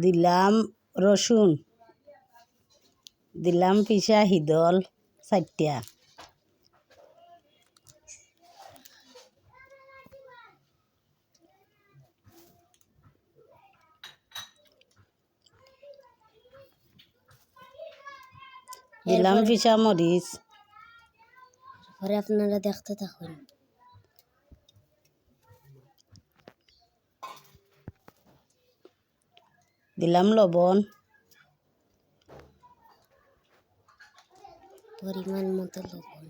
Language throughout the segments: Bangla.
দিলাম রসুন। দিলাম পিসা হিদল চারটা। দিলাম পিসা মরিচ পরে আপনারা দেখতে থাকুন। দিলাম লবণ। পরিমাণ মতো লবণ।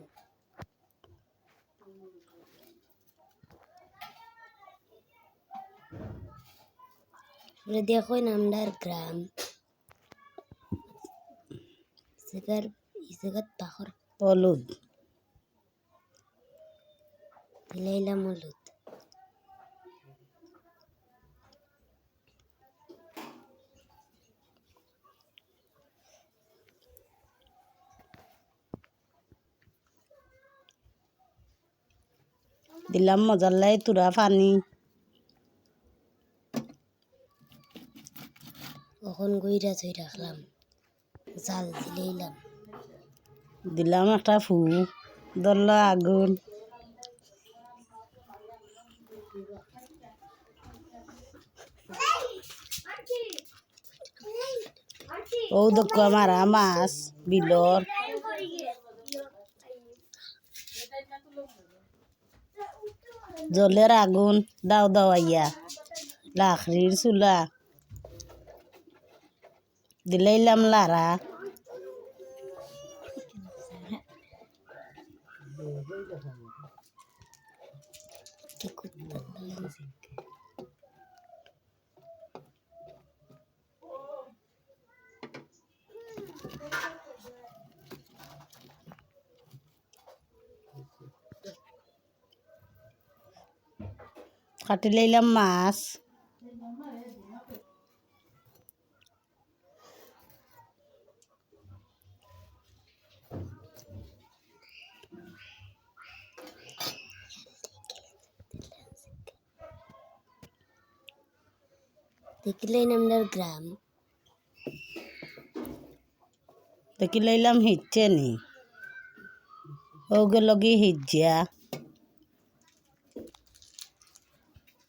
দেখুন আমরার গ্রাম। হলুদ। দিলাইলাম হলুদ দিলাম মজাল্লাই তুরা পানি কখন গইরা থই রাখলাম জাল দিলাইলাম দিলাম একটা ফু ধরলো আগুন। ও দক্ষ মারা মাছ বিলর জলের আগুন দাও দাওয়াইয়া লাখড়ির চুলা দিলাইলাম লারা কাটি লাইলাম মাছ দেখলেন আমরার গ্রাম দেখি লাইলাম হিচ্ছে নি ওগে লগে হিজ্জা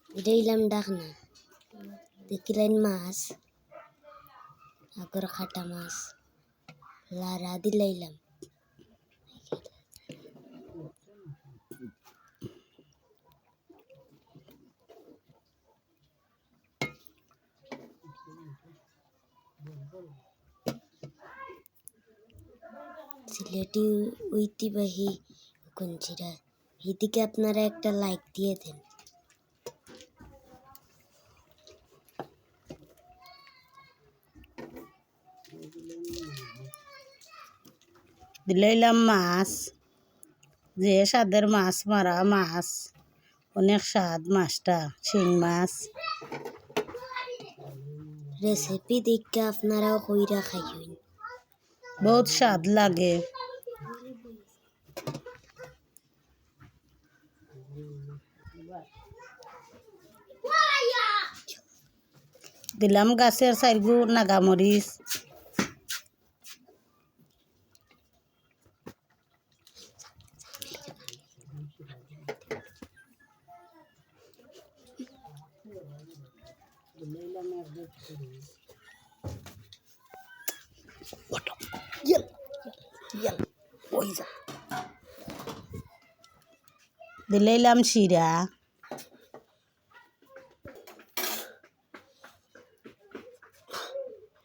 দিলাইলাম ডাকনা দেখিলেন মাছ আগর খাটা মাছ লারা দিলাইলাম সিলেটি ঐতিহ্যবাহী কঞ্চিরা এদিকে আপনারা একটা লাইক দিয়ে দেন। দিলাইলাম মাছ। যে স্বাদের মাছ মারা মাছ। অনেক স্বাদ মাছটা শিং মাছ। রেসিপি দেখে আপনারাও কইরা খাইবেন বহুত স্বাদ লাগে। দিলাম গাছের চাইগু নাগামরিচ। দিলাইলাম শিরা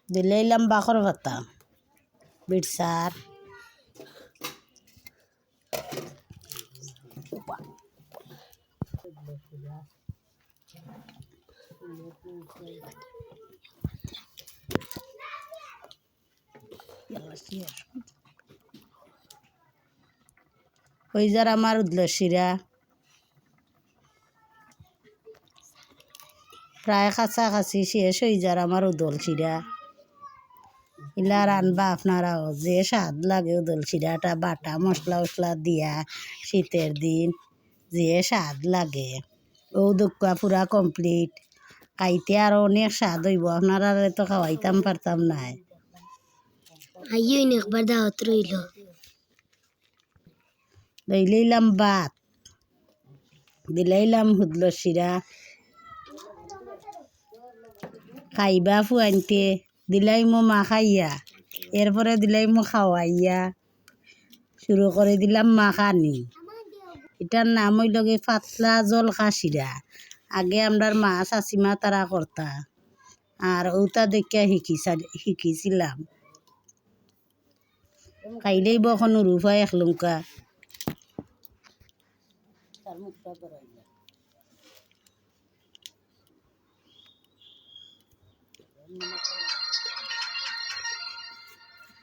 দিলাইলাম বাখর ভাতা বিটসার ওই যার আমার উদল শিরা প্রায় কাছাকাছি শেষ হয়ে যার আমার উদল শিরা ইলা রানবা আপনারাও, যে স্বাদ লাগে উদল চিরাটা বাটা মশলা উসলা দিয়া শীতের দিন যে স্বাদ লাগে। ও দুঃখা পুরা কমপ্লিট খাইতে আরও অনেক স্বাদ হইব আপনারা তো খাওয়াইতাম পারতাম নাই। আইও একবার দাওয়াত রইল লইলাম ভাত দিলাইলাম হুদল শিরা খাইবা ফুয়াইনতে দিলাই মো মা খাইয়া এরপরে দিলাই মো খাওয়াইয়া শুরু করে দিলাম মাখানি এটার নাম হইল গে পাতলা জল খাসিরা আগে আমরার মা চাচিমা তারা করতা আর ওটা দেখিয়া শিকিছা শিকিছিলাম খাইলেই বখন হয় এক লঙ্কা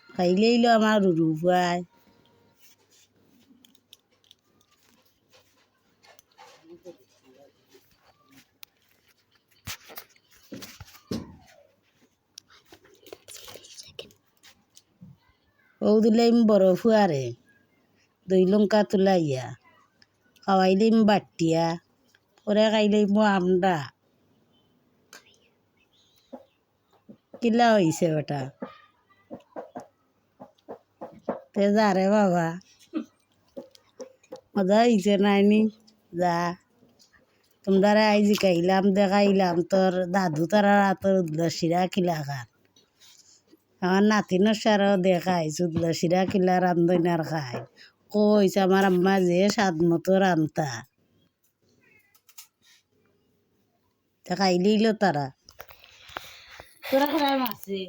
খাইলেই লো। আমার রূপায় ও দিলাইম বড় ফুয়ারে, দই লঙ্কা তুলাইয়া, খাওয়াইলিম বাটিয়া পরে খাইলাইম আমরা কিলা হইছে ওটা? তে যা রে বাবা। মজা হইছে নাইনি যা। তোমরা আইজ খাইলাম, দেখাইলাম, তোর দাদু তারা তোর উদ্লসিরা খিলা খান। আমার নাতিনের সারও দেখাই সিরা কিলা রান্ধনার খাই। কইছে আমার আম্মা যে স্বাদ মতো রান্তা খাইলিল তারা তোরা খারাপ আছে